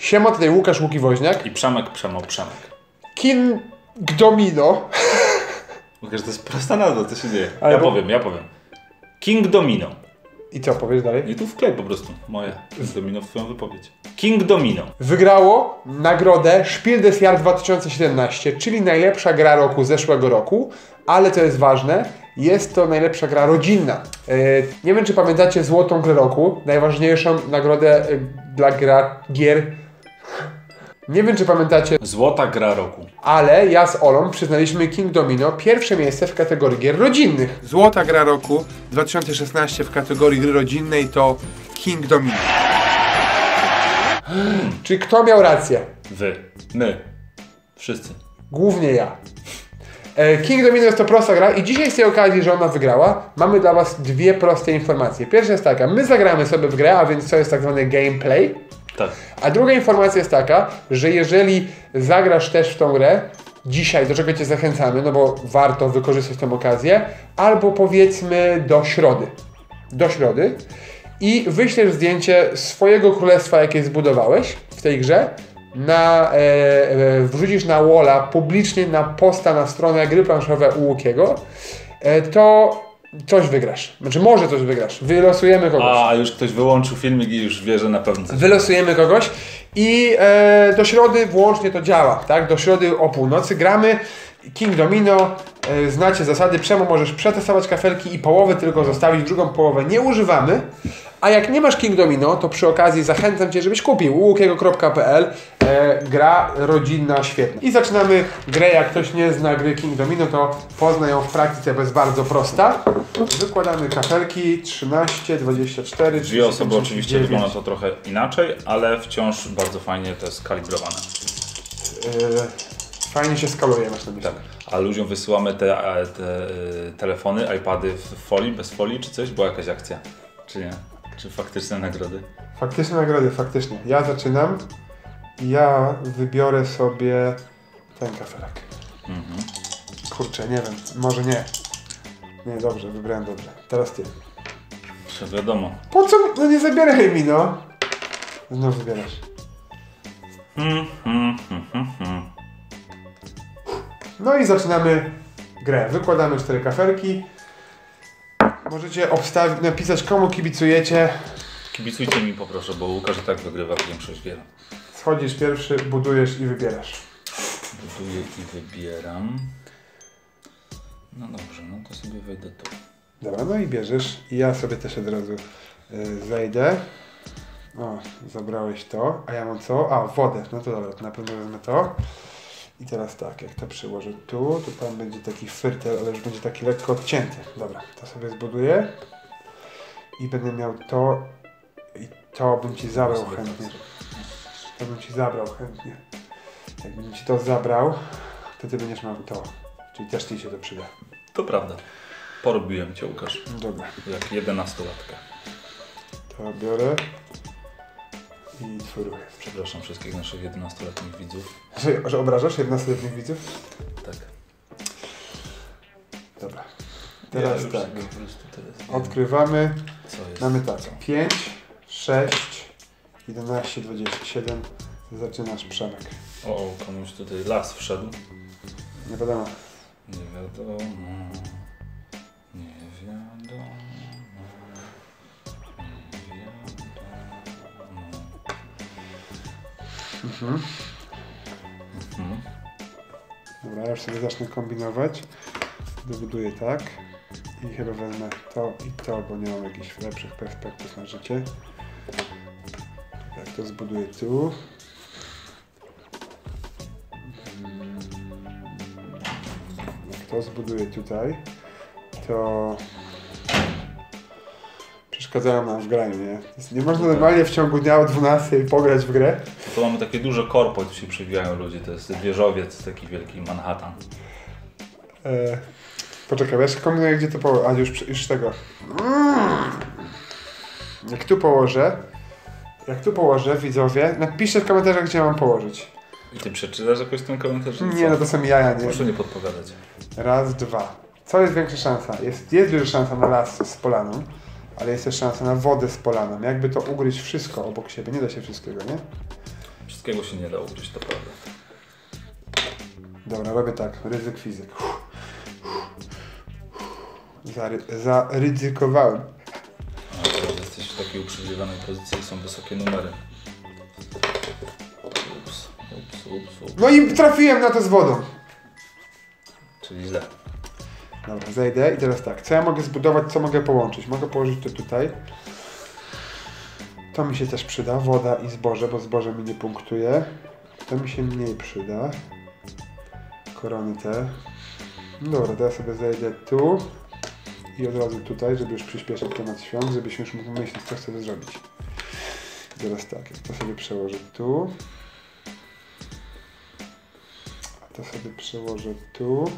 Siema, tutaj Łukasz Łuki-Woźniak. I Przemek, Przemo, Przemek. King Domino. Łukasz, to jest prosta nazwa, co się dzieje. Ale ja bo- powiem, ja powiem. King Domino. I co, powiesz dalej? I tu wklej po prostu moje King Domino w twoją wypowiedź. King Domino. Wygrało nagrodę Spiel des Jahr 2017, czyli najlepsza gra roku zeszłego roku, ale co jest ważne, jest to najlepsza gra rodzinna. E, nie wiem, czy pamiętacie Złotą Grę Roku, najważniejszą nagrodę e, dla gra, gier. Nie wiem, czy pamiętacie, Złota gra roku. ale ja z Olą przyznaliśmy King Domino pierwsze miejsce w kategorii gier rodzinnych. Złota Gra Roku 2016 w kategorii gry rodzinnej to King Domino. Czy kto miał rację? Wy. My. Wszyscy. Głównie ja. E, King Domino jest to prosta gra i dzisiaj z tej okazji, że ona wygrała, mamy dla Was dwie proste informacje. Pierwsza jest taka, my zagramy sobie w grę, a więc to jest tak zwany gameplay. Tak. A druga informacja jest taka, że jeżeli zagrasz też w tą grę, dzisiaj, do czego Cię zachęcamy, no bo warto wykorzystać tę okazję, albo powiedzmy do środy. Do środy. I wyślesz zdjęcie swojego królestwa, jakie zbudowałeś w tej grze, na, e, e, wrzucisz na walla publicznie na posta na stronę gry planszowe u Łukiego, e, to coś wygrasz. Znaczy może coś wygrasz. Wylosujemy kogoś. A już ktoś wyłączył filmik i już wie, że na pewno coś. Wylosujemy kogoś i e, do środy włącznie to działa, tak? Do środy o północy gramy. King Domino, e, znacie zasady, przemo możesz przetestować kafelki i połowę tylko zostawić, drugą połowę nie używamy. A jak nie masz King Domino, to przy okazji zachęcam Cię, żebyś kupił łukiego.pl e, gra rodzinna świetna. I zaczynamy grę, jak ktoś nie zna gry King Domino, to pozna ją w praktyce, bo jest bardzo prosta. Wykładamy kafelki 13, 24, Dwie osoby oczywiście 39. wygląda to trochę inaczej, ale wciąż bardzo fajnie to jest skalibrowane. Yy, fajnie się skaluje, masz na myśli. Tak. A ludziom wysyłamy te, e, te e, telefony, iPady w folii, bez folii czy coś? Była jakaś akcja? Czy nie? Czy faktyczne nagrody? Faktyczne nagrody, faktycznie. Ja zaczynam. Ja wybiorę sobie ten kafelek. Kurczę, nie wiem, może nie. Nie, dobrze, wybrałem dobrze. Teraz ty. Czy wiadomo. Po co? No nie zabieraj mi, no. Znowu wybierasz. Hmm, hmm, hmm. No i zaczynamy grę. Wykładamy cztery kafelki. Możecie obstawić, napisać komu kibicujecie. Kibicujcie mi poproszę, bo Łukasz i tak wygrywa większość gier. Schodzisz pierwszy, budujesz i wybierasz. Buduję i wybieram. No dobrze, no to sobie wejdę tu. Dobra, no i bierzesz. I ja sobie też od razu y, zejdę. O, zabrałeś to. A ja mam co? A, wodę. No to dobra, to na pewno wezmę to. I teraz tak, jak to przyłożę tu, to tam będzie taki firtel, ale już będzie taki lekko odcięty. Dobra, to sobie zbuduję. I będę miał to i to bym Ci zabrał chętnie. To bym Ci zabrał chętnie. Jakbym Ci to zabrał, to Ty będziesz miał to. Czyli też Ci się to przyda. To prawda. Porobiłem cię Łukasz. Dobra. Jak jedenastolatka. To biorę i twój ruch. Przepraszam wszystkich naszych 11-letnich widzów. Że, że obrażasz 11-letnich widzów? Tak. Dobra. Teraz ja tak. teraz Odkrywamy. co jest Mamy tak. co. 5, 6, 11, 27. Zaczynasz Przemek. O, o, komuś tutaj las wszedł. Nie wiadomo. Nie wiadomo. Mhm. Mhm. Dobra, ja już sobie zacznę kombinować. Dobuduję tak. I chyba wezmę to i to, bo nie mam jakichś lepszych perspektyw na życie. Jak to zbuduję tu. Jak to zbuduję tutaj, to przeszkadzają nam w graniu, nie? Nie można normalnie w ciągu dnia o 12 pograć w grę. Tu mamy takie duże korpo, tu się przewijają ludzie. To jest wieżowiec, taki wielki Manhattan. E, poczekaj, ja się kombinuję, gdzie to położę. A, już, już tego. Mm. Jak tu położę, jak tu położę, widzowie, napiszcie w komentarzach, gdzie mam położyć. I ty przeczytasz jakoś ten komentarz? Nie, no to są jaja, nie? Proszę nie podpowiadać. Raz, dwa. Co jest większa szansa? Jest, jest duża szansa na las z polaną, ale jest też szansa na wodę z polaną. Jakby to ugryźć wszystko obok siebie, nie da się wszystkiego, nie? Wszystkiego się nie da ugryźć, to prawda. Dobra, robię tak. Ryzyk fizyk. Zary, zaryzykowałem. A teraz jesteś w takiej uprzywilejowanej pozycji i są wysokie numery. Ups, ups, ups, ups. No i trafiłem na to z wodą. Czyli źle. Dobra, zejdę i teraz tak. Co ja mogę zbudować, co mogę połączyć? Mogę położyć to tutaj. To mi się też przyda. Woda i zboże, bo zboże mi nie punktuje. To mi się mniej przyda. Korony te. Dobra, teraz sobie zejdę tu. I od razu tutaj, żeby już przyspieszyć temat świąt, żebyśmy już mogli myśleć, co chcemy zrobić. Teraz tak, to sobie przełożę tu. A to sobie przełożę tu.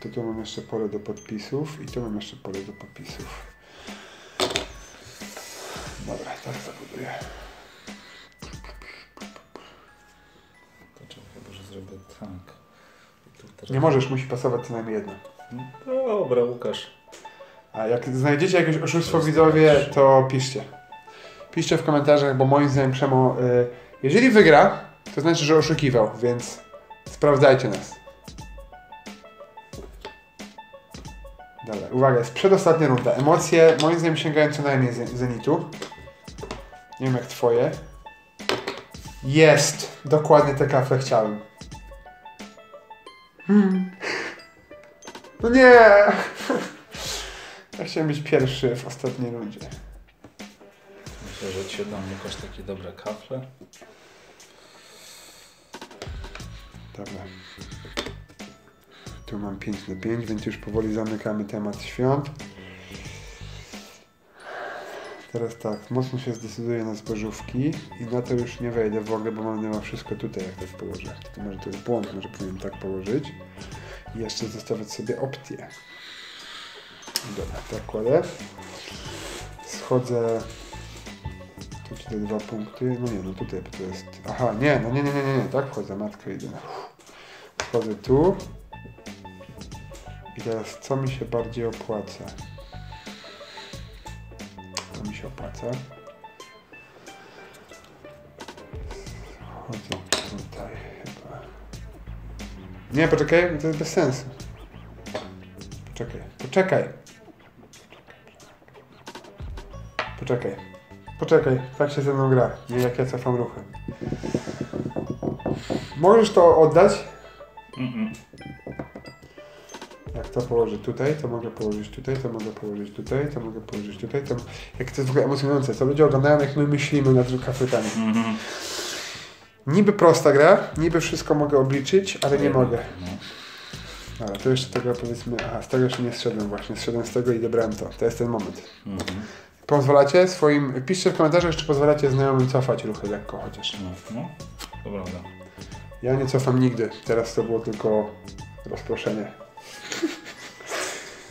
To tu mam jeszcze pole do podpisów i tu mam jeszcze pole do podpisów. Dobra, tak zabuduję. To czekaj, chyba, że zrobię tak. Teraz... Nie możesz, musi pasować co najmniej jedno. Dobra, Łukasz. A jak znajdziecie jakieś oszustwo widzowie, to piszcie. Piszcie w komentarzach, bo moim zdaniem Przemo, y, jeżeli wygra, to znaczy, że oszukiwał, więc sprawdzajcie nas. Dobra, uwaga, jest przedostatnia runda. Emocje moim zdaniem sięgają co najmniej ze- zenitu. Nie wiem jak twoje. Jest! Dokładnie te kafle chciałem. Hmm. No nie! Ja chciałem być pierwszy w ostatniej rundzie. Myślę, że ci się dam Łukasz takie dobre kafle. Dobra. Tu mam 5 na 5, więc już powoli zamykamy temat świąt. Teraz tak, mocno się zdecyduję na zbożówki i na to już nie wejdę w ogóle, bo mam mimo wszystko tutaj, jak tak położę. To może to jest błąd, może powinienem tak położyć. I jeszcze zostawiać sobie opcję. Dobra, tak kładę. Schodzę... Tu tutaj dwa punkty. No nie, no tutaj, to jest... Aha, nie, no nie, nie, nie, nie, nie. tak wchodzę, matko jedyna. Wchodzę tu. I teraz, co mi się bardziej opłaca? Opłaca. Chodzę tutaj chyba. Nie, poczekaj, to jest bez sensu. Poczekaj, poczekaj. Poczekaj. Poczekaj, tak się ze mną gra. Nie jak ja cofam ruchy. Możesz to oddać? Mm-mm. Jak to położę tutaj, to mogę położyć tutaj, to mogę położyć tutaj, to mogę położyć tutaj. To... Jak to jest w ogóle emocjonujące, to ludzie oglądają jak my myślimy nad kafetami. Mhm. Niby prosta gra, niby wszystko mogę obliczyć, ale nie mogę. No. Dobra, to jeszcze tego powiedzmy, aha, z tego jeszcze nie zszedłem właśnie, zszedłem z tego i dobrałem to. To jest ten moment. Mhm. Pozwalacie swoim, piszcie w komentarzach, czy pozwalacie znajomym cofać ruchy lekko chociaż. No, no. To prawda. Ja nie cofam nigdy, teraz to było tylko rozproszenie.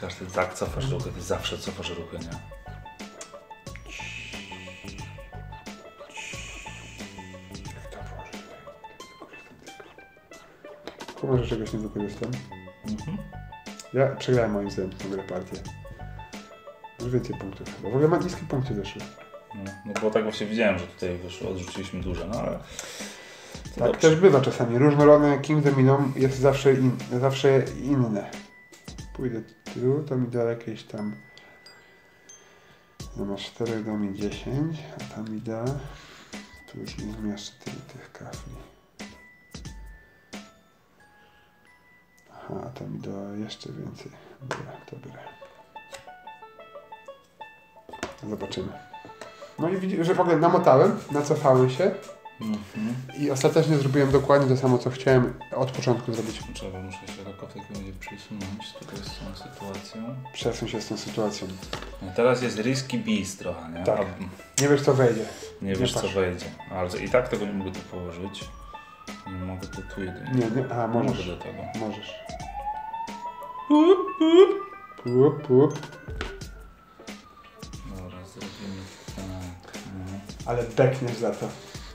Ty tak cofasz ruchy, ty zawsze cofasz ruchy, nie? Chyba, że czegoś nie wykorzystam. Mhm. Ja przegrałem moim zdaniem tę grę partię. Już więcej punktów chyba. W ogóle ma niskie punkty zeszły. No, no bo tak właśnie widziałem, że tutaj wyszło, odrzuciliśmy duże, no ale... To Tak dobrze. też bywa czasami. Różnorodne King Domino jest zawsze, in, zawsze inne. Pójdę to mi da jakieś tam... No masz 4 do mi 10, a tam mi da... Tu już nie zmieszczę tych kafli. Aha, to mi da jeszcze więcej. Dobra, dobra. Zobaczymy. No i widzisz, że w ogóle namotałem, nacofałem się Mhm. i ostatecznie zrobiłem dokładnie to samo, co chciałem od początku zrobić. Trzeba, muszę się lekko w takim razie przysunąć tutaj z tą sytuacją. Przesuń się z tą sytuacją. No, teraz jest risky beast trochę, nie? Tak. A, Nie wiesz, co wejdzie. nie wiesz co wejdzie. Ale i tak tego nie mogę tu położyć. Nie mogę tu, tu jedynie. Nie, nie, a Nie możesz. mogę do tego. Możesz. Pup, pup. Dobra, zrobimy tak. No. Ale bekniesz za to.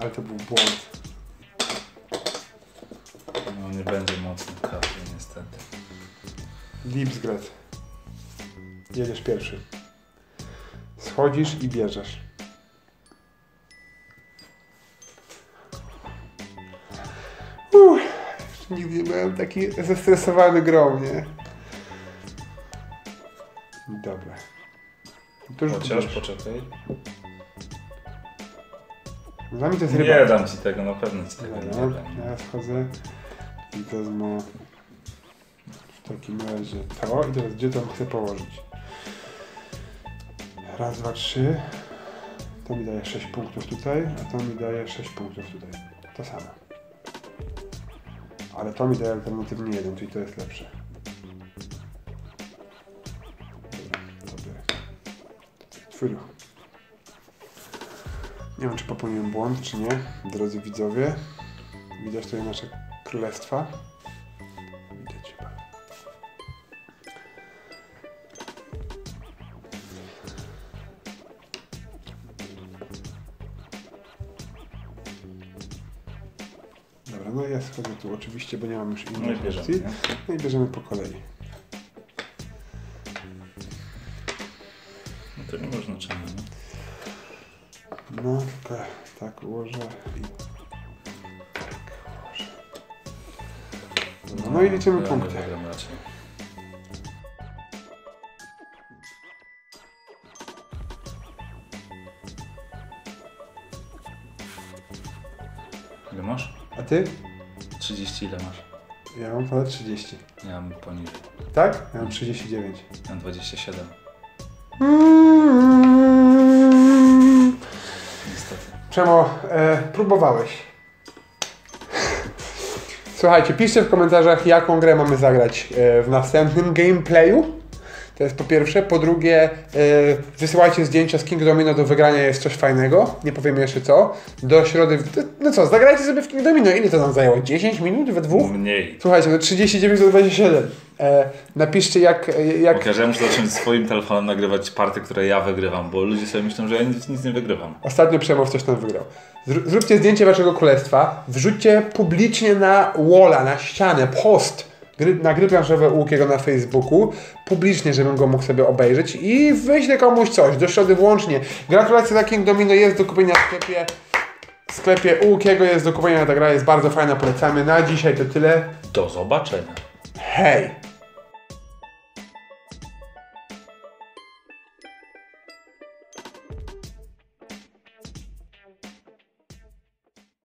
Ale to był błąd. No nie będzie mocny kafli niestety. Lipsgret. Jedziesz pierwszy. Schodzisz i bierzesz. Uff, nigdy nie byłem taki zestresowany grą, nie? Dobra. To już Chociaż, poczekaj. Dla mnie to jest Nie ryba. dam ci tego, na pewno ci tego nie Dobra, dam. ja wchodzę i wezmę w takim razie to i teraz gdzie tam chcę położyć? Raz, dwa, trzy. To mi daje 6 punktów tutaj, a to mi daje 6 punktów tutaj. To samo. Ale to mi daje alternatywnie jeden, czyli to jest lepsze. Dobra, to biorę. Twój ruch. Nie wiem, czy popełniłem błąd, czy nie, drodzy widzowie. Widać tutaj nasze królestwa. Widać chyba. Dobra, no ja schodzę tu oczywiście, bo nie mam już No i innej bierzemy, opcji. No i bierzemy po kolei. No to nie można czemu? No, tak, tak ułożę i tak ułożę. Dobra, no i liczymy ja punkty. Ile masz? A ty? 30 ile masz? Ja mam ponad 30. Ja mam poniżej. Tak? Ja mam 39. Ja mam 27. Niestety. Przemo, e, próbowałeś. Słuchajcie, piszcie w komentarzach, jaką grę mamy zagrać e, w następnym gameplayu. To jest po pierwsze. Po drugie, e, wysyłajcie zdjęcia z King Domino do wygrania, jest coś fajnego. Nie powiem jeszcze co. Do środy. No co, zagrajcie sobie w King Domino. Ile to nam zajęło? 10 minut we dwóch? Mniej. Słuchajcie, no 39 do 27. E, napiszcie jak, jak Pokażę, ja muszę zacząć swoim telefonem nagrywać partie, które ja wygrywam, bo ludzie sobie myślą, że ja nic, nic nie wygrywam. Ostatnio Przemow coś tam wygrał. Zr- Zróbcie zdjęcie waszego królestwa, wrzućcie publicznie na walla, na ścianę, post gry, na gry planszowe Łukiego na Facebooku, publicznie, żebym go mógł sobie obejrzeć i wyślę komuś coś, do środy włącznie. Gratulacje dla King Domino jest do kupienia w sklepie. W sklepie Łukiego jest do kupienia, ta gra jest bardzo fajna, polecamy. Na dzisiaj to tyle. Do zobaczenia. Hej!